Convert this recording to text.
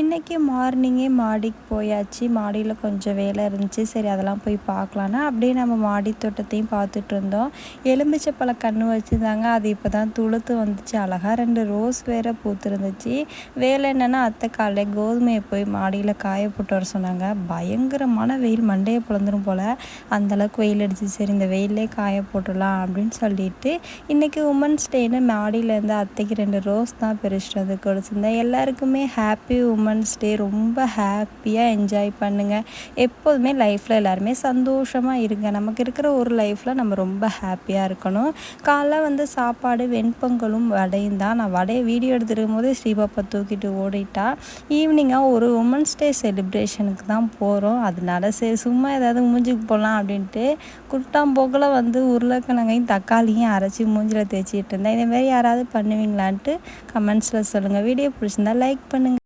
இன்றைக்கி மார்னிங்கே மாடிக்கு போயாச்சு. மாடியில் கொஞ்சம் வேலை இருந்துச்சு. சரி அதெல்லாம் போய் பார்க்கலான்னா அப்படியே நம்ம மாடி தோட்டத்தையும் பார்த்துட்டு இருந்தோம். எலும்பிச்சை பழ கன்று வச்சுருந்தாங்க. அது இப்போ தான் துளுத்து வந்துச்சு. அழகாக ரெண்டு ரோஸ் வேறு பூத்துருந்துச்சு. வேலை என்னென்னா அத்தை காலையில் கோதுமையை போய் மாடியில் காய போட்டு வர சொன்னாங்க. பயங்கரமான வெயில். மண்டையை பிளந்துரும் போல். அந்தளவுக்கு வெயில் அடிச்சு சரி இந்த வெயிலே காய போட்டுடலாம் அப்படின்னு சொல்லிட்டு இன்றைக்கி உமன்ஸ் டேன்னு மாடியிலேருந்து அத்தைக்கு ரெண்டு ரோஸ் தான் பிரிச்சுட்டு வந்து கொடுத்துருந்தேன். எல்லாருக்குமே ஹாப்பி உமன்ஸ் டே ரொம்ப ஹாப்பியாக என்ஜாய் பண்ணுங்கள் எப்போதுமே லைஃப்பில் எல்லாருமே சந்தோஷமாக இருங்க. நமக்கு இருக்கிற ஒரு லைஃப்பில் நம்ம ரொம்ப ஹாப்பியாக இருக்கணும். காலைல வந்து சாப்பாடு வெண்பொங்கலும் வடையும் தான். நான் வடையை வீடியோ எடுத்துருக்கும் போது ஸ்ரீபாப்பா தூக்கிட்டு ஓடிட்டா. ஈவினிங்காக ஒரு உமன்ஸ் டே செலிப்ரேஷனுக்கு தான் போகிறோம் அதனால சரி சும்மா ஏதாவது மூஞ்சுக்கு போகலாம் அப்படின்ட்டு குட்டாம்போக்கில் வந்து உருளைக்கிழங்கையும் தக்காளியும் அரைச்சி மூஞ்சில் தேய்ச்சிட்டு இருந்தேன். இதேமாரி யாராவது பண்ணுவீங்களான்ட்டு கமெண்ட்ஸில் சொல்லுங்கள் வீடியோ பிடிச்சிருந்தா லைக் பண்ணுங்கள்